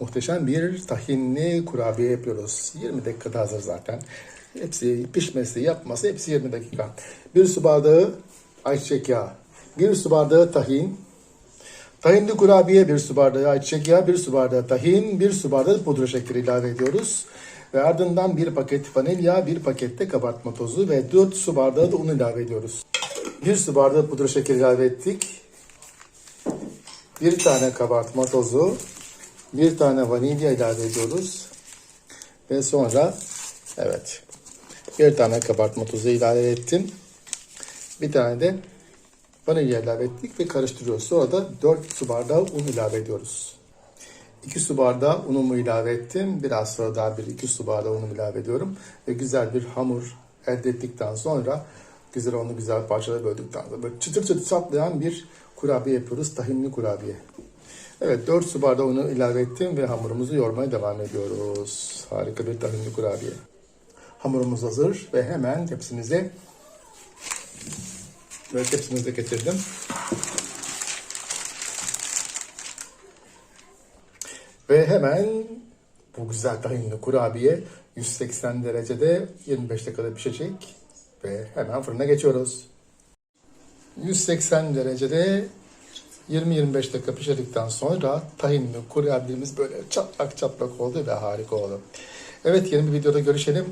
muhteşem bir tahinli kurabiye yapıyoruz. 20 dakikada hazır zaten. Hepsi pişmesi, yapması hepsi 20 dakika. Bir su bardağı ayçiçek yağı, bir su bardağı tahin, tahinli kurabiye bir su bardağı ayçiçek yağı, bir su bardağı tahin, bir su bardağı pudra şekeri ilave ediyoruz. Ve ardından bir paket vanilya, bir pakette kabartma tozu ve 4 su bardağı da un ilave ediyoruz. Bir su bardağı pudra şekeri ilave ettik. Bir tane kabartma tozu, bir tane vanilya ilave ediyoruz. Ve sonra evet bir tane kabartma tozu ilave ettim. Bir tane de vanilya ilave ettik ve karıştırıyoruz. Sonra da 4 su bardağı un ilave ediyoruz. 2 su bardağı unumu ilave ettim. Biraz sonra daha bir 2 su bardağı unumu ilave ediyorum. Ve güzel bir hamur elde ettikten sonra güzel onu güzel parçalara böldükten sonra böyle çıtır çıtır çatlayan bir kurabiye yapıyoruz. Tahinli kurabiye. Evet 4 su bardağı unu ilave ettim ve hamurumuzu yoğurmaya devam ediyoruz. Harika bir tahinli kurabiye. Hamurumuz hazır ve hemen tepsimize böyle tepsimize getirdim. Ve hemen bu güzel tahinli kurabiye 180 derecede 25 dakikada pişecek ve hemen fırına geçiyoruz. 180 derecede 20-25 dakika pişirdikten sonra tahinli kurabiyemiz böyle çatlak çatlak oldu ve harika oldu. Evet yeni bir videoda görüşelim.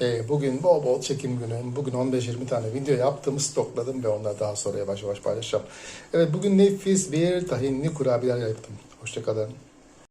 Ee, bugün bol bol çekim günü. Bugün 15-20 tane video yaptım, stokladım ve onları daha sonra yavaş yavaş paylaşacağım. Evet bugün nefis bir tahinli kurabiyeler yaptım. Hoşçakalın.